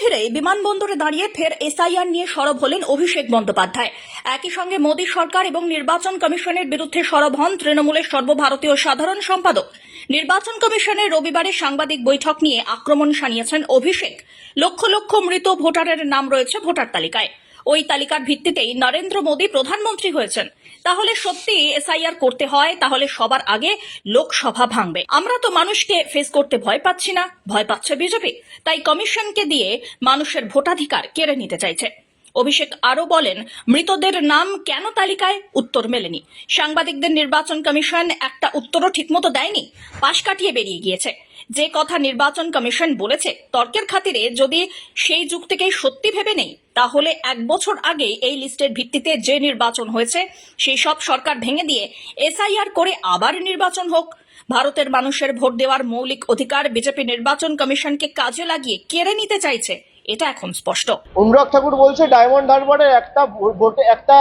ধীরে বিমানবন্দরে দাঁড়িয়ে ফের এসআইআর নিয়ে সরব হলেন অভিষেক বন্দ্যোপাধ্যায়। একই সঙ্গে মোদী সরকার এবং নির্বাচন কমিশনের বিরুদ্ধে সরব হন তৃণমূলের সর্বভারতীয় সাধারণ সম্পাদক। নির্বাচন কমিশনের রবিবারে সাংবাদিক বৈঠক নিয়ে আক্রমণ সানিয়েছেন অভিষেক। লক্ষ লক্ষ মৃত ভোটারের নাম রয়েছে ভোটার তালিকায়। ওই তালিকার ভিত্তিতেই নরেন্দ্র মোদী প্রধানমন্ত্রী হয়েছেন। তাহলে সত্যি এসআইআর করতে হয়, তাহলে সবার আগে লোকসভা ভাঙবে। আমরা তো মানুষকে ফেস করতে ভয় পাচ্ছি না, ভয় পাচ্ছে বিজেপি। তাই কমিশনকে দিয়ে মানুষের ভোটাধিকার কেড়ে নিতে চাইছে। অভিষেক আরও বলেন, মৃতদের নাম কেন তালিকায়? উত্তর মেলেনি। সাংবাদিকদের নির্বাচন কমিশন একটা উত্তরও ঠিকমতো দেয়নি। পাশ কাটিয়ে বেরিয়ে গিয়েছে। যে কথা নির্বাচন কমিশন বলেছে, তর্কের খাতিরে যদি সেই থেকেই সত্যি ভেবে নেই, তাহলে এক বছর আগে এই লিস্টের ভিত্তিতে যে নির্বাচন হয়েছে, সেই সব সরকার ভেঙে দিয়ে এসআইআর করে আবার নির্বাচন হোক। ভারতের মানুষের ভোট দেওয়ার মৌলিক অধিকার বিজেপি নির্বাচন কমিশনকে কাজে লাগিয়ে কেড়ে নিতে চাইছে। এটা এখন স্পষ্ট। অনুরাগ ঠাকুর বলছে, ডায়মন্ড হারবারের একটা ভোটে একটা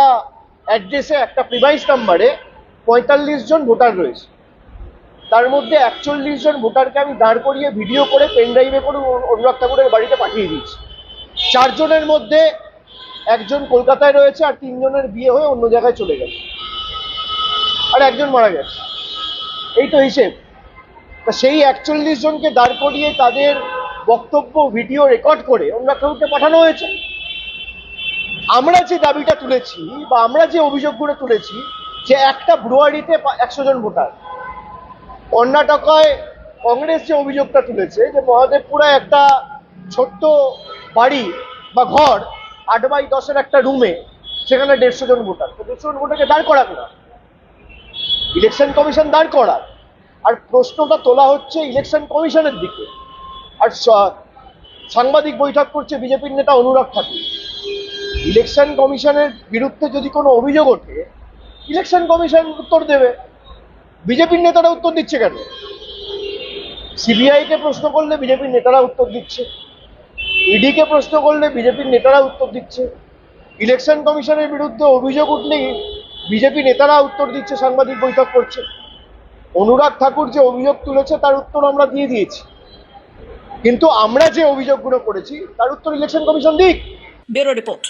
অ্যাড্রেসে একটা প্রিভাইস নাম্বারে পঁয়তাল্লিশ জন ভোটার রয়েছে। তার মধ্যে একচল্লিশ জন ভোটারকে আমি দাঁড় করিয়ে ভিডিও করে পেন ড্রাইভে করে অনুরাগ ঠাকুরের বাড়িতে পাঠিয়ে দিয়েছি। চারজনের মধ্যে একজন কলকাতায় রয়েছে আর তিনজনের বিয়ে হয়ে অন্য জায়গায় চলে গেছে। আর একজন মারা গেছে। এই তো হিসেব। তা সেই একচল্লিশ জনকে দাঁড় করিয়ে তাদের বক্তব্য, ভিডিও রেকর্ড করে অনুরাগ ঠাকুরকে পাঠানো হয়েছে। আমরা যে দাবিটা তুলেছি বা আমরা যে অভিযোগগুলো তুলেছি যে একটা ব্রুয়ারিতে একশো জন ভোটার, কর্ণাটকায় কংগ্রেস যে অভিযোগটা তুলেছে যে মহাদেবপুরে একটা ছোট্ট বাড়ি বা ঘর, আট বাই দশের একটা রুমে সেখানে দেড়শো জন ভোটার। তো দেড়শো জন ভোটারকে দাঁড় করাক না। ইলেকশন কমিশন দাঁড় করাক আর প্রশ্নটা তোলা হচ্ছে ইলেকশন কমিশনের দিকে। আর সাংবাদিক বৈঠক করছে বিজেপির নেতা অনুরাগ ঠাকুর। ইলেকশন কমিশনের বিরুদ্ধে যদি কোনো অভিযোগ ওঠে, ইলেকশন কমিশন উত্তর দেবে। বিজেপির নেতারা উত্তর দিচ্ছে কেন? সিবিআইকে প্রশ্ন করলে বিজেপির নেতারা উত্তর দিচ্ছে। ইডি কে প্রশ্ন করলে বিজেপির নেতারা উত্তর দিচ্ছে। ইলেকশন কমিশনের বিরুদ্ধে অভিযোগ উঠলেই বিজেপি নেতারা উত্তর দিচ্ছে, সাংবাদিক বৈঠক করছে। অনুরাগ ঠাকুর যে অভিযোগ তুলেছে, তার উত্তর আমরা দিয়ে দিয়েছি। কিন্তু আমরা যে অভিযোগগুলো করেছি তার উত্তর ইলেকশন কমিশন দিক। Bureau report.